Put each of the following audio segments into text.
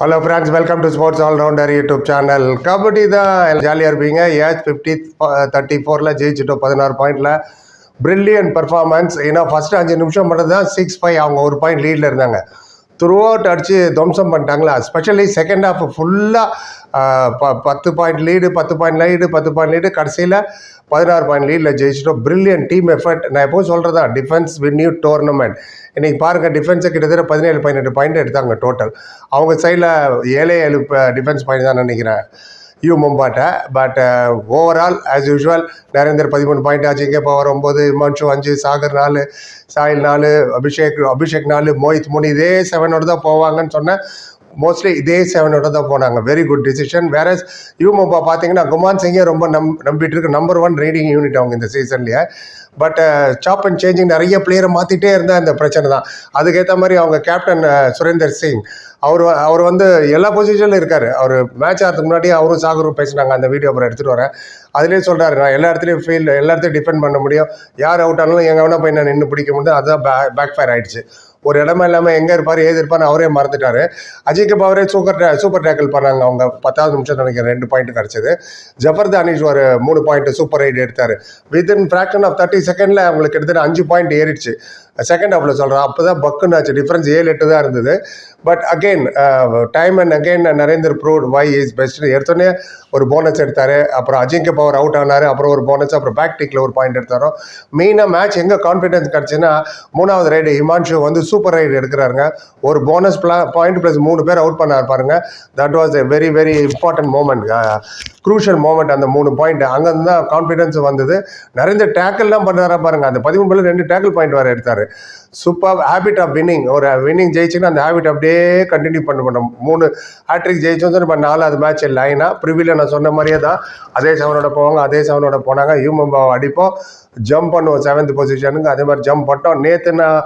Hello friends welcome to sports allrounder YouTube channel kabaddi தான் ஜாலியாக இருப்பீங்க. ஏஜ் ஃபிஃப்டி தேர்ட்டி uh, ஃபோரில் ஜெயிச்சிட்டோம் பதினாறு பாயிண்டில் பிரில்லியன்ட் பர்ஃபார்மன்ஸ் ஏன்னா ஃபஸ்ட்டு அஞ்சு நிமிஷம் மட்டும் தான் சிக்ஸ் ஃபைவ் அவங்க ஒரு பாயிண்ட் லீடில் இருந்தாங்க. த்ரூ அவுட் அடித்து துவம்சம் பண்ணிட்டாங்களா? ஸ்பெஷலி செகண்ட் ஹாஃப் ஃபுல்லாக ப பத்து பாயிண்ட் லீடு பத்து பாயிண்ட் லீடு பத்து பாயிண்ட் லீடு கடைசியில் பதினாறு பாயிண்ட் லீடில் ஜெயிச்சிட்டோம். பிரில்லியன் டீம் எஃபர்ட் நான் எப்போது சொல்கிறதா டிஃபென்ஸ் வின் யூ டோர்னமெண்ட் இன்றைக்கி பாருங்கள் டிஃபென்ஸை கிட்டத்தட்ட பதினேழு பதினெட்டு பாயிண்ட் எடுத்தாங்க டோட்டல் அவங்க சைடில் ஏழே ஏழு டிஃபென்ஸ் பாயிண்ட் தான் நினைக்கிறேன். You மும்பாட்டை but overall as usual Narender பதிமூணு பாயிண்ட் ஆச்சு. இங்கே பவர் ஒம்பது இமான்ஷு அஞ்சு சாகர் நாலு சாயில் நாலு அபிஷேக் அபிஷேக் நாலு மோஹித் மூணு இதே செவனோடு தான் போவாங்கன்னு சொன்னேன். மோஸ்ட்லி இதே செவனோட தான் போனாங்க. வெரி குட் டிசிஷன் வேற யூ மும்பா பார்த்தீங்கன்னா குமான் சிங்கே ரொம்ப நம் நம்பிட்டு இருக்கு நம்பர் ஒன் ரீடிங் யூனிட் அவங்க இந்த சீசன்லேயே பட் சாப் அண்ட் சேஞ்சிங் நிறைய பிளேயரை மாற்றிட்டே இருந்தால் இந்த பிரச்சனை தான். அதுக்கேற்ற மாதிரி அவங்க கேப்டன் சுரேந்தர் சிங் அவர் அவர் வந்து எல்லா பொசிஷன்லையும் இருக்கார். அவர் மேட்ச் ஆகிறதுக்கு முன்னாடி அவரும் சாகரும் பேசினாங்க. அந்த வீடியோ அப்புறம் எடுத்துகிட்டு வரேன். அதுலேயே சொல்கிறாரு நான் எல்லா இடத்துலையும் ஃபீல் எல்லா இடத்தையும் டிஃபெண்ட் பண்ண முடியும். யார் அவுட் ஆனாலும் எங்கே வேணால் போய் நான் நின்று பிடிக்க முடியும். அதுதான் பே பேக் ஃபயர் ஆகிடுச்சு ஒரு இடமா இல்லாமல் எங்கே இருப்பார் ஏது இருப்பார்னு அவரே மறந்துட்டாரு. அஜய்க்கு பவரே சூப்பர் சூப்பர் டேக்கிள் பண்ணாங்க. அவங்க பத்தாவது நிமிஷம் நினைக்கிறேன் ரெண்டு பாயிண்ட் கிடச்சிது. ஜஃபர் தானிஷ் ஒரு மூணு பாயிண்ட் சூப்பர் ரைட் எடுத்தார். வித்தின் ஃப்ராக்ஷன் ஆஃப் தேர்ட்டி செகண்டில் அவங்களுக்கு கிட்டத்தட்ட அஞ்சு பாயிண்ட் ஏறிடுச்சு. செகண்ட் ஹாஃபில் சொல்கிறேன் அப்போ தான் பக்குன்னு ஆச்சு. டிஃப்ரென்ஸ் ஏழு எட்டு தான் இருந்தது. But again time and again Narender proved why is best எடுத்தோடனே ஒரு போனஸ் எடுத்தார். அப்புறம் அஜிங்க பவர் அவுட் ஆனார். அப்புறம் ஒரு போனஸ் அப்புறம் பேக் டிக்கில் ஒரு பாயிண்ட் எடுத்தாரோ. மெயினாக மேட்ச் எங்கே கான்ஃபிடன்ஸ் கிடச்சுன்னா மூணாவது ரைடு ஹிமான்ஷு வந்து சூப்பர் ரைடு எடுக்கிறாருங்க. ஒரு போனஸ் பிளா பாயிண்ட் ப்ளஸ் மூணு பேர் அவுட் பண்ணார் பாருங்க. That was a very very important moment crucial moment அந்த மூணு பாயிண்ட் அங்கேருந்து தான் கான்ஃபிடன்ஸ் வந்தது நிறைய டேக்கிள்லாம் பண்ணுறாரா பாருங்க. அந்த பதிமூணு பேர் ரெண்டு டேக்கிள் பாயிண்ட் வேறு எடுத்தார். சூப்பர் ஹேபிட் ஆஃப் வின்னிங் ஒரு வின்னிங் ஜெயிச்சுன்னா அந்த ஹேபிட் அப்படியே கண்டினியூ பண்ண பண்ணோம் மூணு ஹேட்ரிக் ஜெயிச்சோம் நம்ம நாலாவது மேட்ச் லைனாக ப்ரிவியில் நான் சொன்ன மாதிரியே தான். அதே செவனோட போவாங்க அதே செவனோட போனாங்க. யூமம்பாவை அடிப்போம். ஜம்ப் பண்ணுவோம் செவன்த் பொசிஷனுக்கு அதே மாதிரி ஜம்ப் பண்ணிட்டோம். நேற்று நான்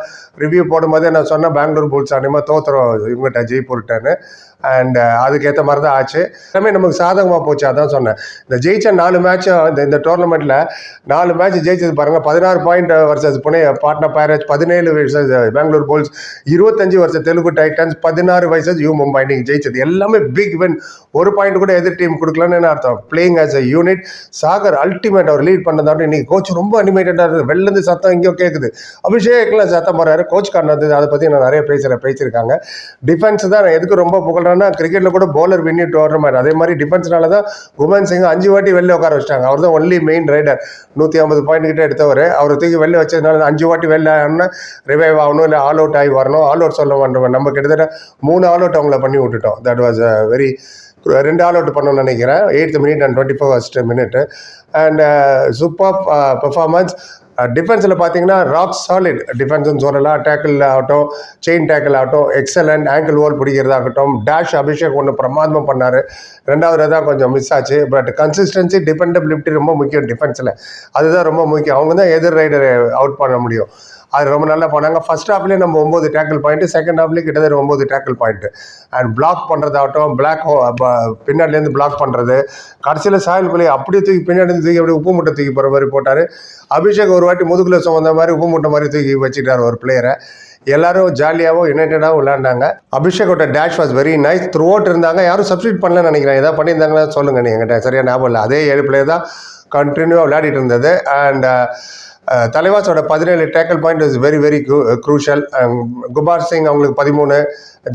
ரிவ்யூ போடும்போதே நான் சொன்னேன் பெங்களூர் புல்ஸ் அனிமா தோத்துறோம் இவங்ககிட்ட ஜெய்ப்பூர்கிட்டன்னு. அண்ட் uh, அதுக்கேற்ற மாதிரி தான் ஆச்சு. எல்லாமே நமக்கு சாதகமாக போச்சு அதான் சொன்னேன். இந்த ஜெயிச்ச நாலு மேட்ச் இந்த இந்த டோர்னமெண்ட்டில் நாலு மேட்ச் ஜெயிச்சது பாருங்கள் பதினாறு point versus Pune Patna Pirates பதினேழு வர்சஸ் பெங்களூர் போல்ஸ் இருபத்தஞ்சு வருஷம் தெலுங்கு டைட்டன்ஸ் பதினாறு வயசஸ் யூ மும்பை நீங்கள் ஜெயிச்சது. எல்லாமே பிக் வின் ஒரு பாயிண்ட் கூட எதிர் டீம் கொடுக்கலன்னு என்ன அர்த்தம்? Playing as a unit Sagar ultimate our lead பண்ணதாட்டும் இன்னைக்கு கோச் ரொம்ப அனிமேட்டடாக இருக்குது. வெளிலேருந்து சத்தம் இங்கேயோ கேட்குது அபிஷேக்லாம் சத்தம் போகிறாரு கோச் காரணம் அதை பற்றி நான் நிறைய பேசுகிறேன் பேசியிருக்காங்க. டிஃபென்ஸ் தான் நான் எதுக்கு ரொம்ப புகழ்றேன்னா கிரிக்கெட்டில் கூட பவுலர் win it மாதிரி. அதே மாதிரி டிஃபென்ஸ்னால தான் குமன் சிங் அஞ்சு வாட்டி வெளில உட்கார வச்சிட்டாங்க. அவர் தான் ஒன்லி மெயின் ரைடர் நூற்றி ஐம்பது பாயிண்ட் கிட்ட எடுத்தவர். அவர் தூக்கி வெளில வச்சதுனால அஞ்சு வாட்டி வெளில ஆகணும்னா ரிவைவ் ஆகணும் இல்லை ஆல் அவுட் ஆகி வரணும். ஆல் அவுட் சொல்ல மாட்டோம். நம்ம கிட்டத்தட்ட மூணு ஆல் அவுட் அவங்கள பண்ணி விட்டுட்டோம். தட் வாஸ் வெரி ரெண்டு ஆல் அவுட் பண்ணணும்னு நினைக்கிறேன். Eight minute and twenty four first minute and super performance டிஃபென்ஸில் பார்த்தீங்கன்னா ராக் சாலிட் டிஃபென்ஸ்னு சொல்லலாம். டேக்கிள் ஆகட்டும் செயின் டேக்கிள் ஆகட்டும் எக்ஸலண்ட் ஆங்கிள் ஓல் பிடிக்கிறதாகட்டும் டேஷ் அபிஷேக் ஒன்று பிரமாதமாக பண்ணார். ரெண்டாவது தான் கொஞ்சம் மிஸ் ஆச்சு. பட் கன்சிஸ்டன்சி டிபெண்டபிலிட்டி ரொம்ப முக்கியம் டிஃபென்ஸில் அதுதான் ரொம்ப முக்கியம். அவங்க தான் எதிர் ரைடரை அவுட் பண்ண முடியும். அது ரொம்ப நல்லா பண்ணாங்க ஃபர்ஸ்ட் ஹாஃப்லேயே நம்ம ஒம்பது டேக்கிள் பாயிண்ட்டு செகண்ட் ஹாஃப்லேயே கிட்டத்தட்ட ஒம்பது டேக்கிள் பாயிண்ட்டு அண்ட் பிளாக் பண்ணுறதாகட்டும் பிளாக் பின்னாடிலேருந்து பிளாக் பண்ணுறது கடைசியில் சாயல் பிள்ளை அப்படியே தூக்கி பின்னாடி இருந்து தூக்கி அப்படியே உப்பு மூட்டை தூக்கி போகிற மாதிரி போட்டார். அபிஷேக் ஒரு வாட்டி முதுகுல சுமந்த மாதிரி உப்பு மூட்டை மாதிரி தூக்கி வச்சுட்டார் ஒரு பிளேயரை எல்லாரும் ஜாலியாகவும் யுனைடடாகவும் விளையாண்டாங்க. அபிஷேக்கோட dash was very nice throughout இருந்தாங்க. யாரும் சப்ஸ்டியூட் பண்ணலன்னு நினைக்கிறேன். ஏதாவது பண்ணியிருந்தாங்கன்னா சொல்லுங்கள் நீங்கள் என்கிட்ட சரியாக ஞாபகம் இல்லை. அதே ஏழு பிளேயர் தான் கண்டினியூவாக விளையாடிட்டு இருந்தது. அண்ட் தலைவாஸோட பதினேழு tackle point is very very crucial குபார் Singh அவங்களுக்கு பதிமூணு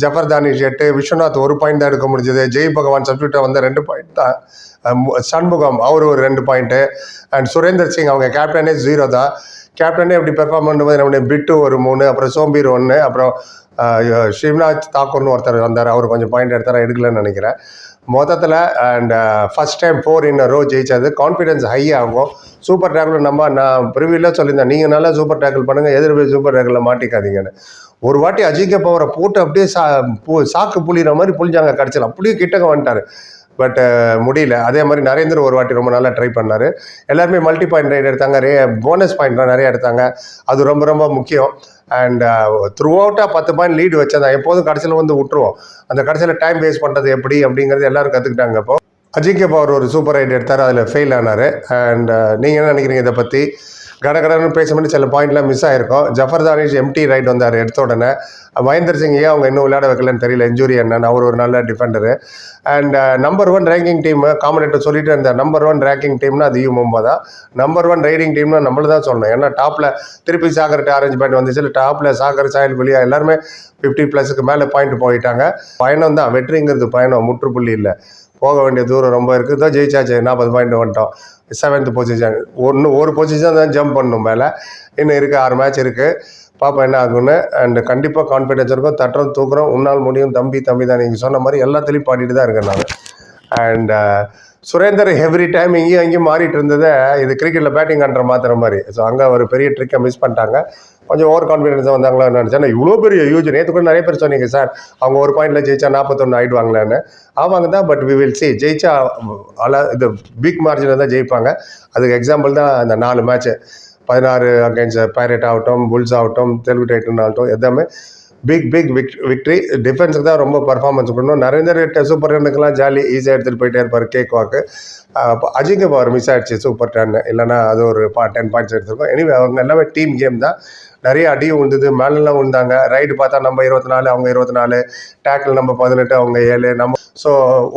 ஜஃபர் தானிஷ் எட்டு விஸ்வநாத் ஒரு பாயிண்ட் தான் எடுக்க முடிஞ்சது. ஜெய் பகவான் சப்ஸ்டியூட்டாக வந்து ரெண்டு பாயிண்ட் தான். மு- சண்முகம் அவர் ஒரு ரெண்டு பாயிண்ட்டு அண்ட் சுரேந்தர் சிங் அவங்க கேப்டனே ஜீரோ தான். கேப்டனே எப்படி பெர்ஃபார்ம் பண்ணும்போது நம்முடைய பிட்டு ஒரு மூணு அப்புறம் சோம்பீர் ஒன்று அப்புறம் அஹ், தாக்கூர்னு ஒருத்தர் வந்தார் அவர் கொஞ்சம் பாயிண்ட் எடுத்தாரா எடுக்கலன்னு நினைக்கிறேன். மொத்தத்தில் and first time four in row ஜெயிச்சது. கான்ஃபிடன்ஸ் ஹை ஆகும். சூப்பர் டேக்கிள் நம்ம நான் ப்ரிவியூவில் சொல்லியிருந்தேன். நீங்கள் நல்லா சூப்பர் டேக்கிள் பண்ணுங்கள் எதிர் போய் சூப்பர் டேக்கிளில் மாட்டிக்காதீங்கன்னு. ஒரு வாட்டி அஜிக்க பவரை போட்டு அப்படியே சா பூ சாக்கு புளிகிற மாதிரி புளிஞ்சாங்க கடைசியில். அப்படியே கிட்டக்க வந்துட்டார். பட் முடியல. அதே மாதிரி நரேந்திர ஒரு வாட்டி ரொம்ப நல்லா ட்ரை பண்ணார். எல்லாருமே மல்டி பாயிண்ட் ரைட் எடுத்தாங்க. ரே போனஸ் பாயிண்ட்லாம் நிறைய எடுத்தாங்க. அது ரொம்ப ரொம்ப முக்கியம். அண்ட் த்ரூ அவுட்டாக பத்து பாயிண்ட் லீடு வச்சதான் எப்போதும் கடைசியில் வந்து விட்டுருவோம். அந்த கடைசியில் டைம் வேஸ்ட் பண்ணுறது எப்படி அப்படிங்கிறது எல்லாரும் கற்றுக்கிட்டாங்க இப்போ. அஜிங்க பவர் ஒரு சூப்பர் ரைட் எடுத்தார். அதில் ஃபெயில் ஆனார். அண்ட் நீங்கள் என்ன நினைக்கிறீங்க இதை பற்றி கடகடன்னு பேசும்போது சில பாயிண்ட்லாம் மிஸ் ஆயிருக்கும். ஜஃபர் தானிஷ் எம்டி ரைட் வந்தார் எடுத்த உடனே. மகேந்தர் சிங் ஏன் அவங்க இன்னும் விளையாட வைக்கலன்னு தெரியல இன்ஜுரி என்னன்னு. அவர் ஒரு நல்ல defender and number one ranking team commentator சொல்லிட்டு இருந்த நம்பர் ஒன் ரேங்கிங் டீம்னா அது யூ தான். நம்பர் ஒன் ரைடிங் டீம்னா நம்மள தான் சொல்லணும். ஏன்னா டாப்பில் திருப்பி சாகர் ஆரஞ்சு பாயிண்ட் வந்துச்சு. டாப்பில் சாகர் சாயல் குலியா எல்லாருமே ஃபிஃப்டி ப்ளஸுக்கு மேலே பாயிண்ட் போயிட்டாங்க. பயணம் தான். வெற்றிங்கிறது பயணம். முற்றுப்புள்ளி இல்லை. போக வேண்டிய தூரம் ரொம்ப இருக்குது தான் ஜெயிச்சாச்சு. நாற்பது பாயிண்ட் வந்துட்டோம். செவன்த் பொசிஷன் ஒன்று ஒரு பொசிஷன் தான் ஜம்ப் பண்ணும் மேலே. இன்னும் இருக்குது ஆறு மேட்ச் இருக்குது பாப்பா என்ன ஆகுன்னு அண்ட் கண்டிப்பாக கான்ஃபிடென்ஸ் இருக்கும். தட்டுறோம் தூக்குறோம் உன்னால் முடியும் தம்பி தம்பி தான் நீங்கள் சொன்ன மாதிரி எல்லாத்துலேயும் பாடிட்டு தான் இருக்கேன் நான். And uh, Surender every time இங்கேயும் அங்கேயும் மாறிட்டு இருந்ததை இது கிரிக்கெட்டில் பேட்டிங் பண்ணுற மாத்திர மாதிரி. ஸோ அங்கே ஒரு பெரிய ட்ரிக்கை மிஸ் பண்ணிட்டாங்க. கொஞ்சம் ஓவர் கான்ஃபிடென்ஸாக வந்தாங்களான்னு நினச்சேன். இவ்வளோ பெரிய யூஜ் நேற்று கூட நிறைய பேர் சொன்னீங்க சார் அவங்க ஒரு பாயிண்டில் ஜெயிச்சா நாற்பத்தொன்று ஆயிடுவாங்களான்னு. ஆவாங்க தான் பட் வி வில் சி ஜெயிச்சா அல இது பிக் மார்ஜினில் தான் ஜெயிப்பாங்க. அதுக்கு எக்ஸாம்பிள் தான் அந்த நாலு மேட்ச்சு பதினாறு அகேன்ஸ்ட் பைரட் ஆகட்டும் புல்ஸ் ஆகட்டும் தெலுங்கு டைட்டன் ஆகட்டும் எல்லாமே பிக் பிக் விக் விக்ட்ரி டிஃபென்ஸுக்கு தான் ரொம்ப பர்ஃபார்மன்ஸ் கொடுக்கணும். நரேந்தர் சூப்பர் ரன்னுக்கெல்லாம் ஜாலி ஈஸியாக எடுத்துகிட்டு போயிட்டே இருப்பார் கேக் வாக்கு அஜிங்க பவர் மிஸ் ஆயிடுச்சு சூப்பர் டென் இல்லைன்னா அது ஒரு பா டென் பாயிண்ட்ஸ் எடுத்திருக்கோம் எனிவே அவங்க எல்லாமே டீம் கேம் தான். நிறைய அடியும் விழுந்தது மேலெல்லாம் விழுந்தாங்க ரைடு பார்த்தா நம்ம இருபத்தி நாலு அவங்க இருபத்தி நாலு டேக்கிள் நம்ம பதினெட்டு அவங்க ஏழு. நம்ம so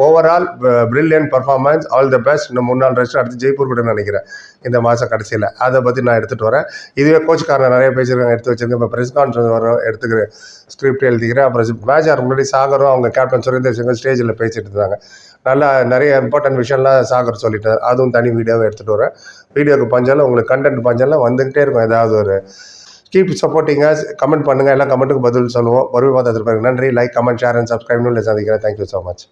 overall brilliant performance all the best நம்ம முன்னாள் நாள் ரெஸ்ட் அடுத்து ஜெய்ப்பூர் கூட நினைக்கிறேன். இந்த மாதம் கடைசியில். அதை பற்றி நான் எடுத்துகிட்டு வரேன். இதுவே கோச்காரன் நிறைய பேசியிருக்காங்க எடுத்து வச்சிருக்கேன். இப்போ ப்ரெஸ் கான்ஃபரன்ஸ் வரும் எடுத்துக்கிறேன். ஸ்கிரிப்ட் எழுதிக்கிறேன். அப்புறம் மேட்ச் ஆகிற முன்னாடி சாகரும் அவங்க கேப்டன் சுரேந்தர் சிங் ஸ்டேஜில் பேசிட்டு இருந்தாங்க. நல்லா நிறைய இம்பார்ட்டன்ட் விஷயம்லாம் சாகர் சொல்லிட்டார். அதுவும் தனி வீடியோவை எடுத்துகிட்டு வரேன். வீடியோக்கு பஞ்சாலும் உங்களுக்கு கண்டென்ட் பஞ்சாலும் வந்துக்கிட்டே இருக்கும். ஏதாவது ஒரு கீப் சப்போர்ட்டிங்க கமெண்ட் பண்ணுங்கள் எல்லாம் கமெண்ட்டுக்கு பதில் சொல்லுவோம். வருவே பார்த்து நன்றி. லைக் கமெண்ட் ஷேர் அண்ட் சப்ஸ்கிரைப்னு சந்திக்கிறேன். Thank you so much